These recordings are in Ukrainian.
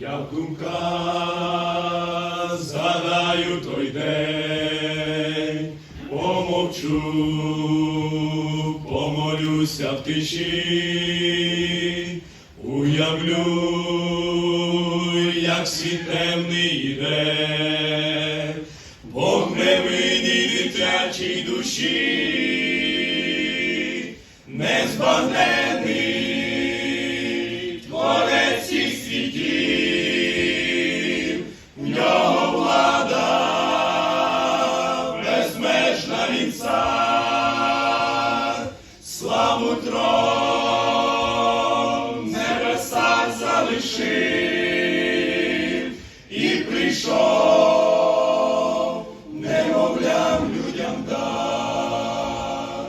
Я в думках згадаю той день, помовчу, помолюся в тиші, уявлю, як світ темний іде, Бог невинний дитячій душі, незбагненний залишив і прийшов немовлям людям дар.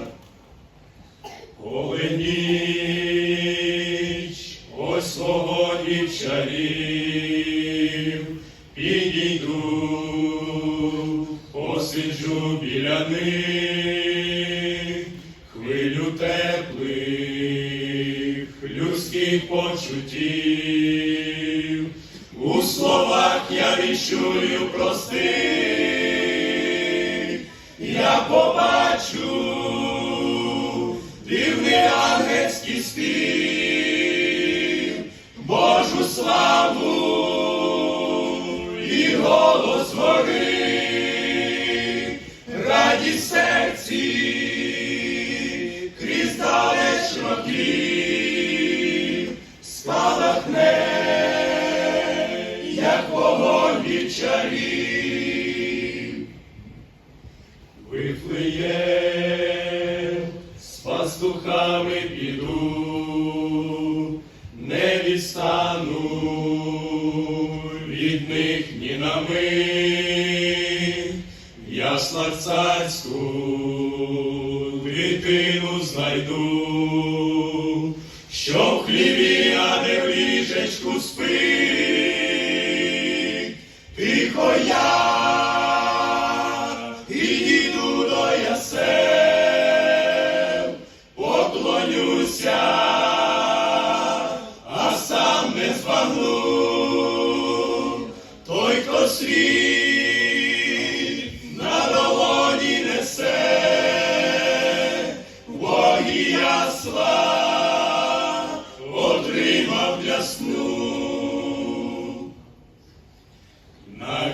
Коли ніч ось вогонь чарів, підійду, посиджу біля них, хвилю теплих людських почуттів, у словах я віщую простих, вогонь від чарів. З пастухами піду, не відстану від них ні на мить, в яслах царську дитину знайду, що в хліві, а не в ліжечку спить, тихо я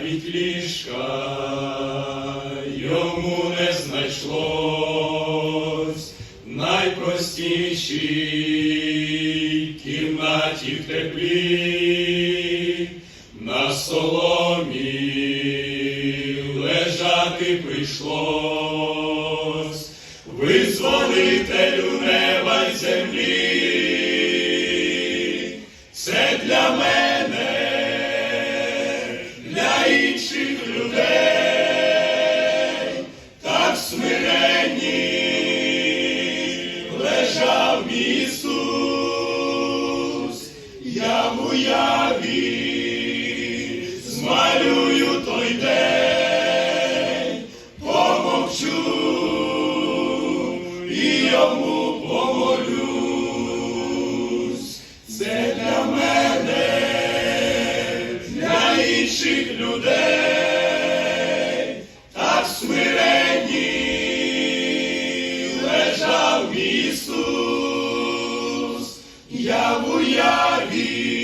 Навіть ліжка йому не знайшлось. Найпростішій кімнаті в теплі, на соломі лежати прийшлось, визволителю неба в уяві.